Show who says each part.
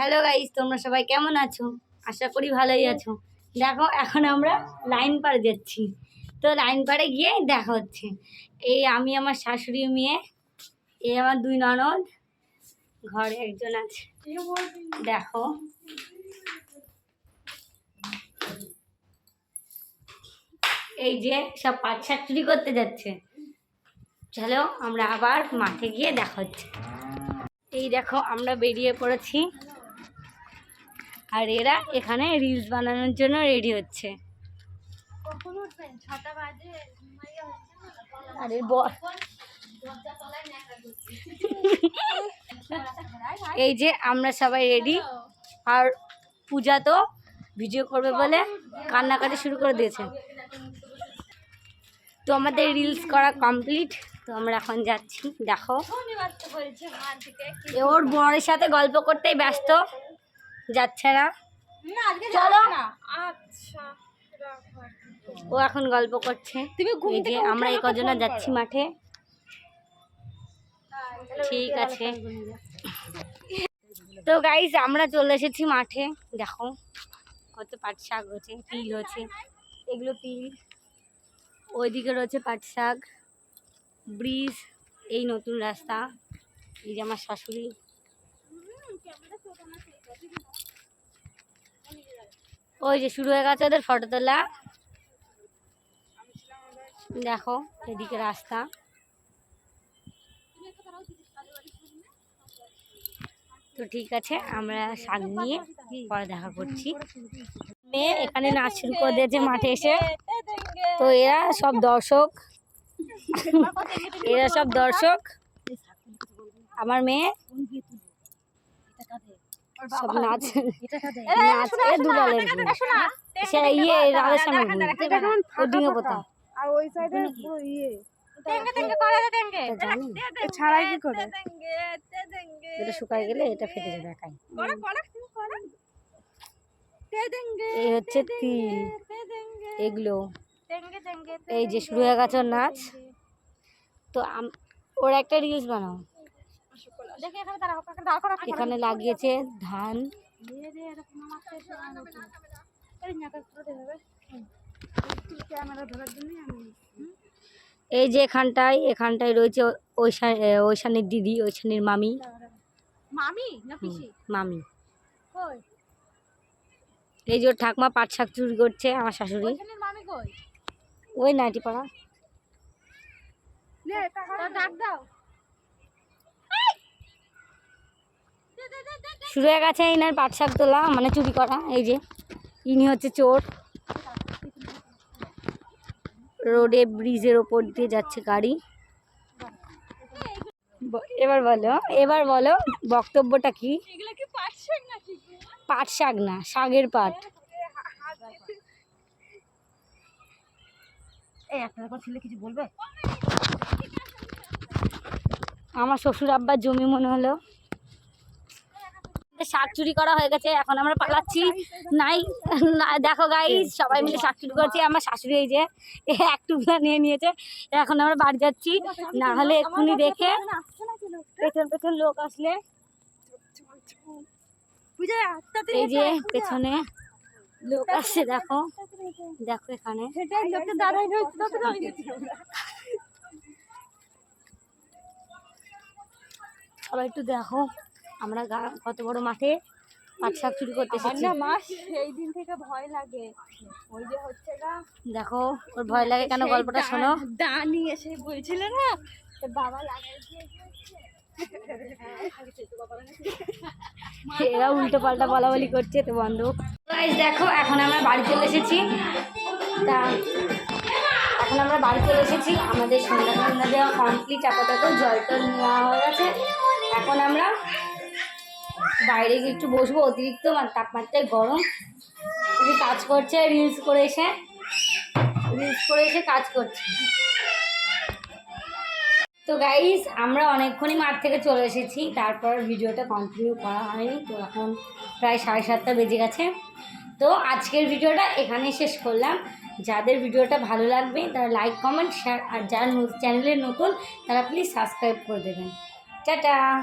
Speaker 1: Hello guys তোমরা সবাই কেমন আছো? আশা করি ভালোই আছো। দেখো, এখন আমরা লাইন পাড়ে যাচ্ছি। তো লাইন পাড়ে গিয়ে দেখা হচ্ছে। এই আমি, আমার শাশুড়ি, মেয়ে, এই আমার দুই ননদ, ঘরে একজন আছে। দেখো। এই যে সব পাট শাক চুরি করতে যাচ্ছে। চলো, আমরা আবার মাঠে গিয়ে দেখা হচ্ছে। এই দেখো, আমরা বেরিয়ে পড়েছি। আর এরা এখানে রিলস বানানোর জন্য রেডি হচ্ছে। আরে এই যে আমরা সবাই রেডি আর পূজা তো ভিডিও করবে বলে কান্নাকাটি শুরু করে দিয়েছে। তো আমাদের রিলস করা কমপ্লিট তো আমরা এখন যাচ্ছি দেখো। ওর বরের সাথে গল্প করতেই ব্যস্ত। যাচ্ছে না। চলো।
Speaker 2: আচ্ছা।
Speaker 1: ও এখন গল্প করছে। এই যে আমরা এই কজনে যাচ্ছি মাঠে। ঠিক আছে। তো গাইস আমরা চলে এসেছি মাঠে। দেখো কত পাট শাক হচ্ছে তিল হচ্ছে। এগুলো তিল। ওইদিকে রয়েছে পাট শাক ব্রিজ এই নতুন রাস্তা। এই যে আমার শাশুড়ি। ওই যে শুরু হয়ে গেছে ওদের ফটো তোলা। দেখো, এদিকে রাস্তা। তো ঠিক আছে, আমরা শাক নিয়ে পরে দেখা করছি। মেয়ে এখানে নাচ শুরু করে দিয়েছে মাঠে এসে। তো এরা সব দর্শক। এরা সব দর্শক। আমার মেয়ে সব নাচ নাচ এ দুলালের সে ইয়ে রাধের সামনে ও ডিঙে পোতা।
Speaker 2: আর ওই সাইডে ইয়ে। তেঙ্গে তেঙ্গে করে দে তেঙ্গে
Speaker 1: এটা জানি।
Speaker 2: ছাড়াই কি করে? তেঙ্গে তেঙ্গে
Speaker 1: এটা শুকায় গেলে এটা ফেটে যাবে একাই। এই হচ্ছে তিল এগুলো। এই যে শুরু হয়ে গেছে নাচ। তো ওর একটা রিলস বানাও।
Speaker 2: এখানে
Speaker 1: লাগিয়েছে ধান।
Speaker 2: এই নাকা করে দেবে ক্যামেরা ধরার জন্য আমি
Speaker 1: এই যে এখানটায় এখানটায় রয়েছে এ, দিদি ঐশানীর মামি।
Speaker 2: মামি
Speaker 1: এই যে ওর ঠাকমা পাট শাক চুরি করছে আমার শাশুড়ি।
Speaker 2: ওখানের মামি কই?
Speaker 1: ওই নাইটি পাড়া
Speaker 2: ডাক দাও।
Speaker 1: শুরু হয়ে গেছে ইনার পাট শাক তোলা মানে চুরি করা এই যে। ইনি হচ্ছে চোর। রোডে ব্রিজের ওপর দিয়ে যাচ্ছে গাড়ি। এবার বলো এবার বলো বক্তব্যটা কি? পাট শাক না শাকের পাট। আমার শ্বশুর আব্বার জমি মনে হলো। শাক চুরি করা হয়ে গেছে, এখন আমরা পালাচ্ছি। নাই দেখো গাই সবাই মিলে শাক চুরি করছি, আমার শাশুড়ি এই যে এক টুকরা নিয়ে নিয়েছে, এখন আমরা বাড়ি যাচ্ছি। না হলে এক্ষুনি দেখে পেছন পেছন লোক আসলে। এই যে পেছনে লোক আসছে, দেখো। দেখো এখানে। সবাই একটু দেখো। আমরা কত বড় মাঠে পাট শাক চুরি করতে এসেছি।
Speaker 2: না মাস সেই দিন থেকে ভয় লাগে। ওই যে হচ্ছে গা
Speaker 1: দেখো ওর ভয় লাগে কেন? গল্পটা শোনো।
Speaker 2: দা নিয়ে এসে বলছিল না তো বাবা
Speaker 1: এরা উল্টো পাল্টা বলাবলি করছে তো বন্ধ। দেখো এখন আমরা বাড়ি চলে এসেছি। তা এখন আমরা বাড়ি চলে এসেছি। আমাদের সন্ধ্যা সন্ধ্যা দেওয়া কমপ্লিট আপাতত জল টল নেওয়া হয়ে গেছে। এখন আমরা বাইরে গিয়ে একটু বসবো, অতিরিক্ত মা- তাপমাত্রায় গরম। এই কাজ করছে রিলস করে এসে রিলস করে এসে কাজ করছে। তো গাইস আমরা অনেকক্ষণই মাঠ থেকে চলে এসেছি, তারপর ভিডিওটা কন্টিনিউ করা হয়নি, তো এখন প্রায় সাড়ে সাতটা বেজে গেছে। তো আজকের ভিডিওটা এখানেই শেষ করলাম। যাদের ভিডিওটা ভালো লাগবে, তারা লাইক কমেন্ট শেয়ার আর যারা চ্যানেলের নতুন, তারা প্লিজ সাবস্ক্রাইব করে দেবেন। টাটা!